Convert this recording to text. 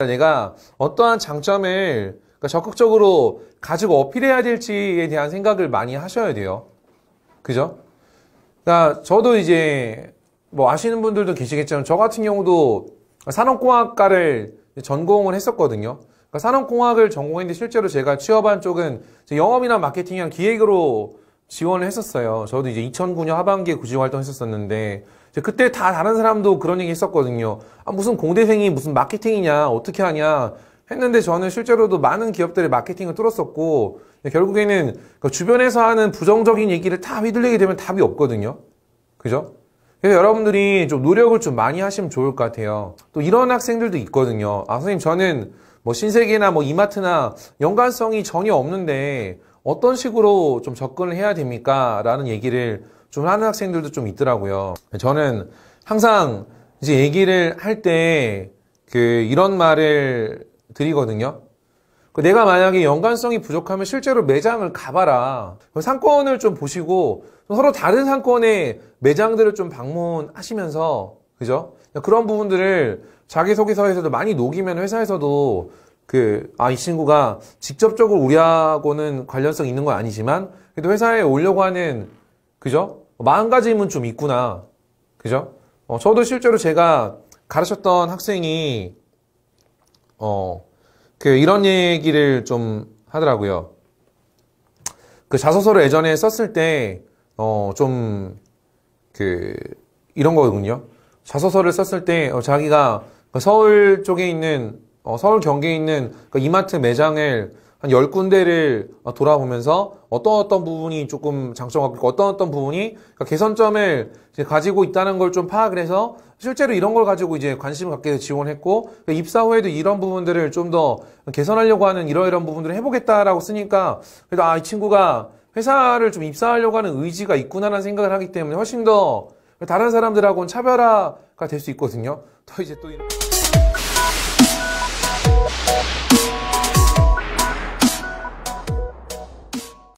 내가 어떠한 장점을 그러니까 적극적으로 가지고 어필해야 될지에 대한 생각을 많이 하셔야 돼요. 그죠? 그러니까 저도 이제 뭐 아시는 분들도 계시겠지만 저 같은 경우도 산업공학과를 전공을 했었거든요. 그러니까 산업공학을 전공했는데 실제로 제가 취업한 쪽은 영업이나 마케팅이랑 기획으로 지원을 했었어요. 저도 이제 2009년 하반기에 구직 활동했었었는데 그때 다 다른 사람도 그런 얘기 했었거든요. 아, 무슨 공대생이 무슨 마케팅이냐 어떻게 하냐 했는데 저는 실제로도 많은 기업들의 마케팅을 뚫었었고 결국에는 그 주변에서 하는 부정적인 얘기를 다 휘둘리게 되면 답이 없거든요. 그죠? 그래서 여러분들이 좀 노력을 좀 많이 하시면 좋을 것 같아요. 또 이런 학생들도 있거든요. 아, 선생님, 저는 뭐 신세계나 뭐 이마트나 연관성이 전혀 없는데 어떤 식으로 좀 접근을 해야 됩니까? 라는 얘기를 좀 하는 학생들도 좀 있더라고요. 저는 항상 이제 얘기를 할 때 그 이런 말을 드리거든요. 그 내가 만약에 연관성이 부족하면 실제로 매장을 가봐라. 그 상권을 좀 보시고 서로 다른 상권의 매장들을 좀 방문하시면서 그죠? 그런 부분들을 자기소개서에서도 많이 녹이면 회사에서도 그, 아, 이 친구가 직접적으로 우리하고는 관련성 있는 건 아니지만 그래도 회사에 오려고 하는 그죠? 마음가짐은 좀 있구나. 그죠? 어, 저도 실제로 제가 가르쳤던 학생이 어, 그 이런 얘기를 좀 하더라고요. 그 자소서를 예전에 썼을 때, 어, 좀, 그, 이런 거거든요. 자소서를 썼을 때, 어, 자기가 그 서울 쪽에 있는, 어, 서울 경기에 있는 그 이마트 매장을 한 10군데를 돌아보면서 어떤 어떤 부분이 조금 장점이 있고 어떤 어떤 부분이 그러니까 개선점을 가지고 있다는 걸 좀 파악을 해서 실제로 이런 걸 가지고 이제 관심을 갖게 지원했고 그러니까 입사 후에도 이런 부분들을 좀 더 개선하려고 하는 이러이런 부분들을 해보겠다라고 쓰니까 그래도 아 이 친구가 회사를 좀 입사하려고 하는 의지가 있구나라는 생각을 하기 때문에 훨씬 더 다른 사람들하고는 차별화가 될 수 있거든요. 더 이제 또 이런